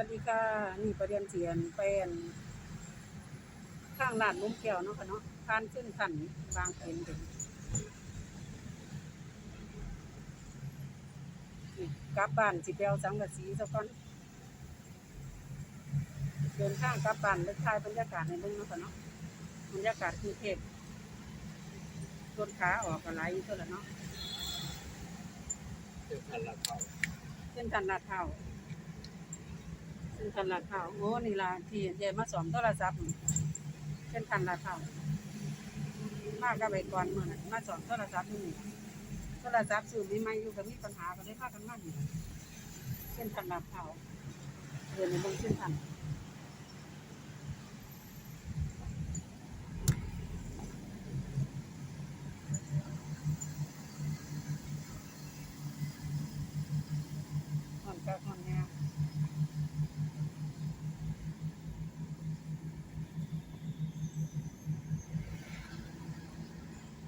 วัสดีค่ะ นี่ประเด็นเสียนเป็นข้างลาดลุ่มแก้วเนาะค่ะเนาะผ่านเส้นทันบางเป็นถึงนี่กลับบ้านสิไปเอาสังกะสีซะก่อนเดินทางกลับบ้านไปถ่ายบรรยากาศในเรื่องเนาะค่ะเนาะบรรยากาศกรุงเทพรถขาออกก็ไหลอยู่ตัวละเนาะเดี๋ยวทันละเขาเส้นทันลาดเท้า เส้นคันละข่าวโอ้นี่ละที่เยมาสอนโทรศัพท์นี่เส้นคันละข่าวมากกับไปก่อนเมื่อนั้นมาสอนโทรศัพท์นี่โทรศัพท์สื่อไม่ไม่อยู่กับมีปัญหาก็เลยพากันมาอยู่เส้นคันละข่าวเดินในเบงเส้นทันอนกะหอนแนว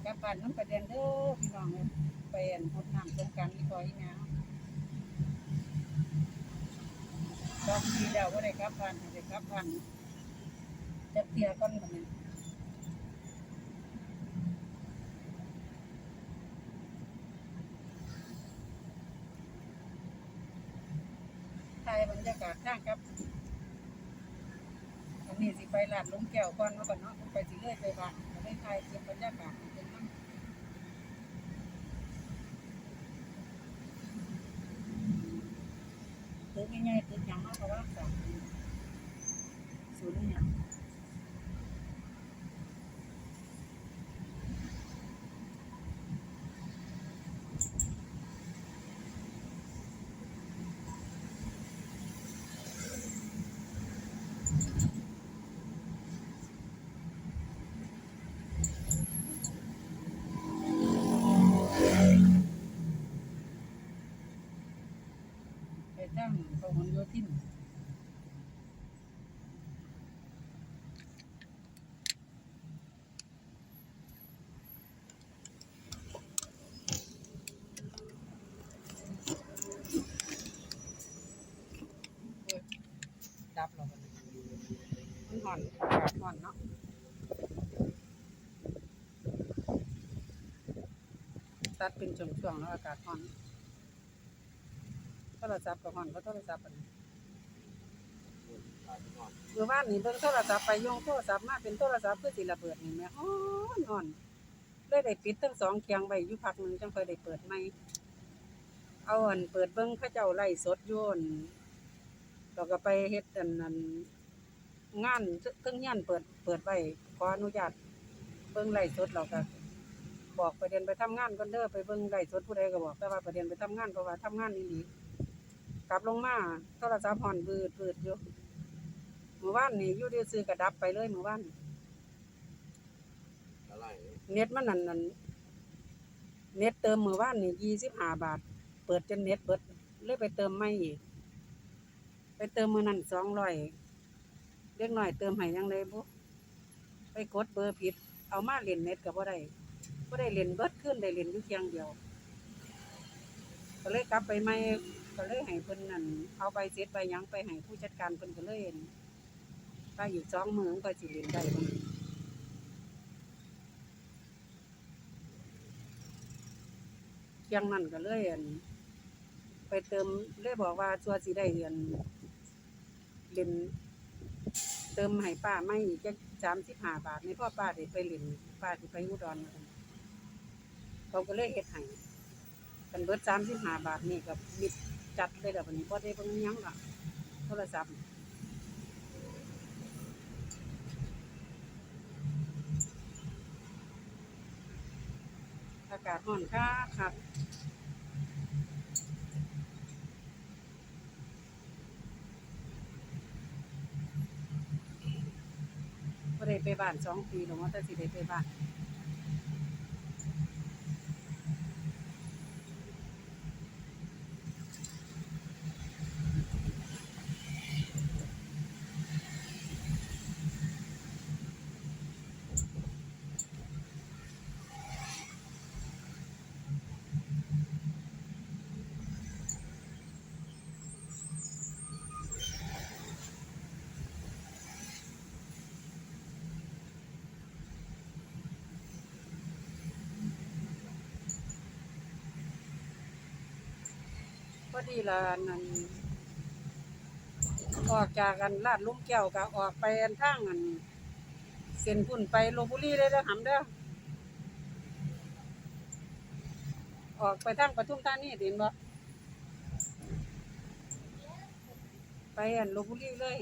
ก ลับบ้านน้ำประเด็นเด้อพี่น้องเลยไปอันพดน้ำสงการอีกอยนะสองปีแล้วว่าได้กลับบ้านได้กลับบ้านจะเที่ยก่อนแบบนี้ถ่ายบรรยากาศข้างครับอันนี้สิไปลาดลุมแก้วก่อนเนาะก่อนเนาะไปสิเลื่อยไปบ้านได้ถ่ายเก็บบรรยากาศเป็น น้ำตึกง่ายๆตึกหยังมากเพราะว่าสามศูนย์เนี่ย พหลโยธินดับเรามันห่อนห่อนเนาะตัดเป็นช่วงๆแล้วอากาศห่อน โทรศัพท์กับหอนเพราโทรศัพท์อันนี้ขาดนอนเมื่อวานนี่เบิ่งโทรศัพท์ไปโยงโทรศัพท์มาเป็นโทรศัพท์เพื่อสิระเบิดนี่แหม่ฮ้อนฮอนเลยได้ปิดทั้งสองเคียงไว้อยู่พักหนึ่งจังค่อยได้เปิดใหมเอาอันเปิดเบิ่งเขาเจ้าไล่สดโยนเราก็ไปเฮ็ดอันนั้นงานเครื่องยันเปิดเปิดไว้ขออนุญาตเบิ่งไล่สดเราก็บอกประเด็นไปทำงานก่อนเด้อไปเบิ่งไล่สดผู้ใดก็บอกแต่ว่าประเด็นไปทำงานเพราะว่าทำงานอีหลี กลับลงมาโทรศัพท์ห่อนบืดบืดอยู่เมื่อวานนี่อยู่เดียวซื้อกระดับไปเลยเมื่อวานอะไรเน็ตมันนั่นนั่นเน็ตเติมเมื่อวานนี่ยี่สิบห้าบาท เปิดจนเน็ตเบิดเลยไปเติมไม่อีกไปเติมมือนั่นสองร้อยเล็กหน่อยเติมให้ยังไงบุไปกดเบอร์ผิด เอามาเล่นเน็ตกับว่าได้ว่าได้เล่นเบิดขึ้นได้เล่นอยู่เพียงเดียวก็เลยกลับไปไม่ ก็เลยให้เพิ่นนั่นเอาไปเซ็ตไปยังไปให้ผู้จัดการเพิ่นก็เลยเห็อยู่สองมือก็สิเล่นได้บ่เที่ยงนั้นก็เลยไปเติมเลยบอกว่าชัวสิได้เรียนเล่นเติมให้ป้าไม่อีกจักสามสิบห้าบาทในพ่อป้าได้ไปเล่นป้าที่ไปอุดรมาซั่นเขาก็เลยเฮ็ดให้กันเบิดสามสิบห้าบาทนี่กับมิด จัดเลยแบบนี้พอได้เบิ่งยังล่ะโทรศัพท์อากาศร้อนค่ะครับบ่ได้ไปบ้านสองปีหรอกว่าแต่สิได้ไปบ้าน ดีละนั่นออกจากกันลาดลุงแก้วก็ออกไปอันทางอันเส้นพุ่นไปลบบุรีเลยเด้อหำเด้อออกไปทางปทุมธานีเห็นบ่ไปอันลบบุรีเลย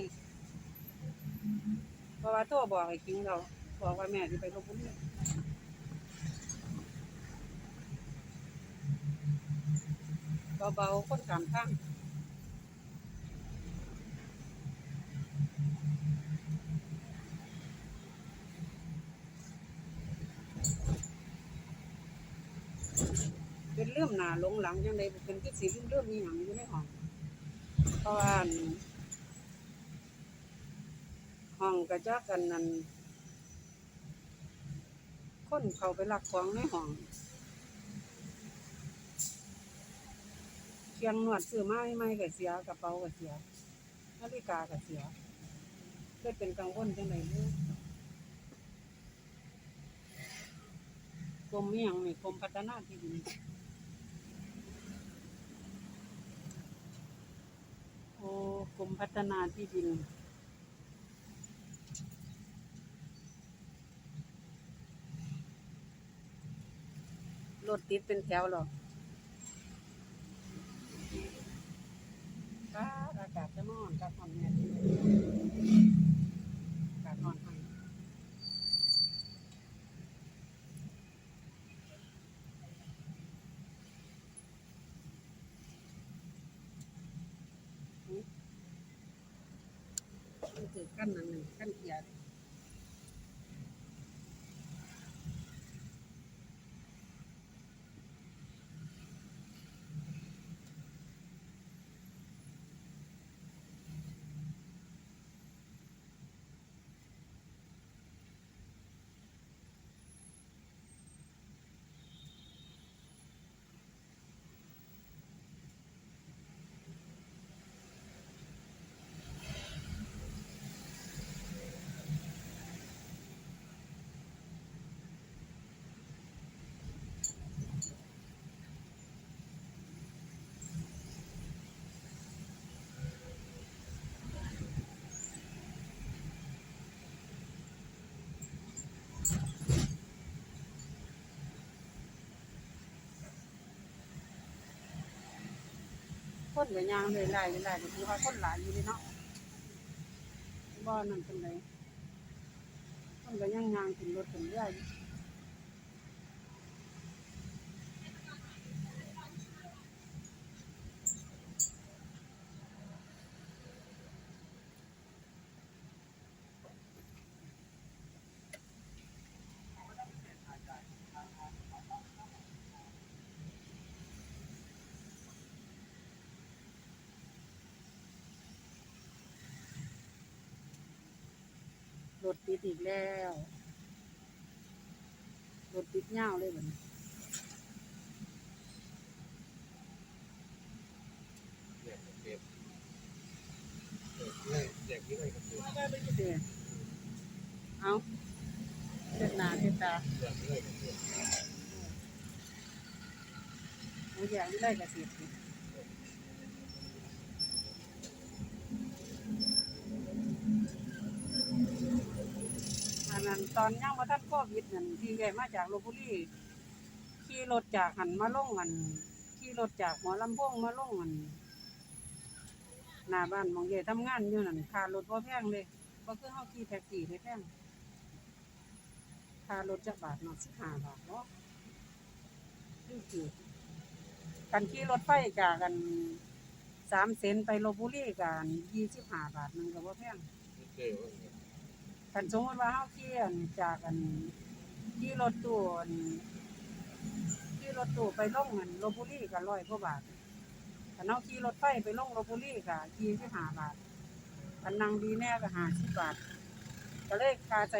เพราะว่าโทรบอกไอ้คิงเราบอกว่าแม่สิไปลบุรี เบาๆคนขามทางเป็นเรื่องหนาหลงหลังยังไงเป็นคือสีเรื่องเรื่องมีหยังอยู่ในห้องเพราะว่าห้องกระจกกันนั้นคนเขาไปหลักของในห้อง เคียงนวดซื้อไม้ไม้ก็เสียกระเป๋าก็เสียนาฬิกาก็เสียเลยเป็นกังวลจังไดลูกกรมมีหยังนี่กรมพัฒนาที่ดินโอ้กรมพัฒนาที่ดินรถติดเป็นแถวหรอ ฟ้าอากาศจะนอนกับความเนี่ยอากาศนอนให้มันคือกั้นนั่นหนึ่งกั้นเกียร์ คนก็ยางเลยไล่เลยไล่ก็คือว่าคนหลายอยู่เลยเนาะบ่นั่นเป็นไรคนก็ยังยางขึ้นรถขึ้นเรืออยู่ ถติดอีกแล้วรถติดยาเลยบัดนี้เด็กเด็กเด็กเด็กที่ไหนกับเด็เด้อเอาเจ็ดหนาเจ็ดตาเด็กที่ไหนกับเด็กเอาอย่างนี้ได้กระเสียบอันนั้น ตอนยังมาท่านโควิดนั่นที่ใหญ่มาจากลบบุรีขี่รถจากหันมาลงอันขี่รถจากหัวลำโพงมาลงอันหน้าบ้านหมองใหญ่ทำงานอยู่นั่นค่ารถบ่แพงเลยบ่คือเฮาขี่แท็กซี่ได้แพงค่ารถจักบาทเนาะ15บาทเนาะคือคือกันขี่รถไฟจากกันสามเซนไปลบบุรีกัน25บหาบาทนึงก็บ่แพงเด็ก คันสมมติว่าเฮาเขี่ยนจากอันขี่รถตู้อันขี่รถตู้ไปลงอันลพบุรีก็ร้อยกว่าบาทคันเฮาขี่รถไฟไปลงลพบุรีก็ยี่สิบห้าบาทคันนั่งดีแน่ก็ห้าสิบบาท ก็เลยค่าใช้